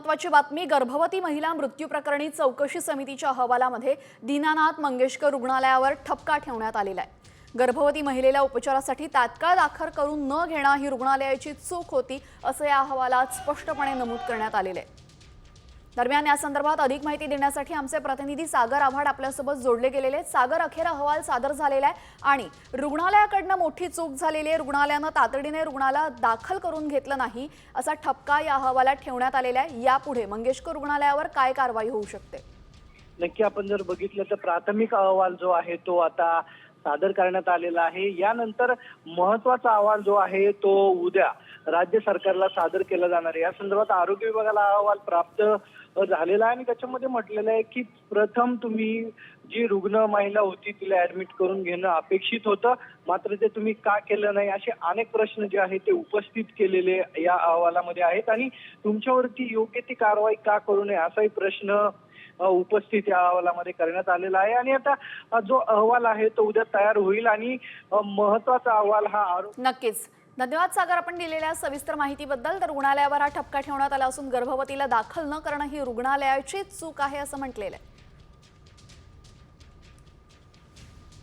महत्वाची बातमी गर्भवती महिला मृत्यू प्रकरणी चौकशी समितीच्या अहवालामध्ये दीनानाथ मंगेशकर रुग्णालयावर ठपका ठेवण्यात आलेला आहे. गर्भवती महिलेला उपचारासाठी तात्काळ दाखल करून न घेणं ही रुग्णालयाची चूक होती असं या अहवालात स्पष्टपणे नमूद करण्यात आलेलं आहे. दरम्यान या संदर्भात अधिक माहिती देण्यासाठी आमचे प्रतिनिधी सागर आव्हाड आपल्यासोबत जोडले गेलेले आहेत. सागर अखेर अहवाल सादर झालेला आहे आणि रुग्णालयाकडनं मोठी चूक झालेली आहे. रुग्णालयानं तातडीने रुग्णाला दाखल करून घेतलं नाही असा ठपका या अहवालात ठेवण्यात आलेला आहे. यापुढे मंगेशकर रुग्णालयावर काय कारवाई होऊ शकते? नक्की आपण जर बघितलं तर प्राथमिक अहवाल जो आहे तो आता सादर करण्यात आलेला आहे. यानंतर महत्त्वाचा अहवाल जो आहे तो उद्या राज्य सरकारला सादर केला जाणार आहे. या संदर्भात आरोग्य विभागाला अहवाल प्राप्त झालेला आहे आणि त्याच्यामध्ये म्हटलेलं आहे की प्रथम तुम्ही जी रुग्ण महिला होती तिला ऍडमिट करून घेणं अपेक्षित होतं. मात्र ते तुम्ही का केलं नाही असे अनेक प्रश्न जे आहेत ते उपस्थित केलेले या अहवालामध्ये आहेत. आणि तुमच्यावरती योग्य ती कारवाई का करू नये असाही प्रश्न उपस्थित या अहवालामध्ये करण्यात आलेला आहे. आणि आता जो अहवाल आहे तो उद्या तयार होईल आणि महत्त्वाचा अहवाल हा आरोग्य नक्कीच. धन्यवाद सागर. आपण दिलेल्या सविस्तर माहितीबद्दल तर रुग्णालयावर हा ठपका ठेवण्यात आला असून गर्भवतीला दाखल न करणं ही रुग्णालयाची चूक आहे असं म्हटलेलं आहे.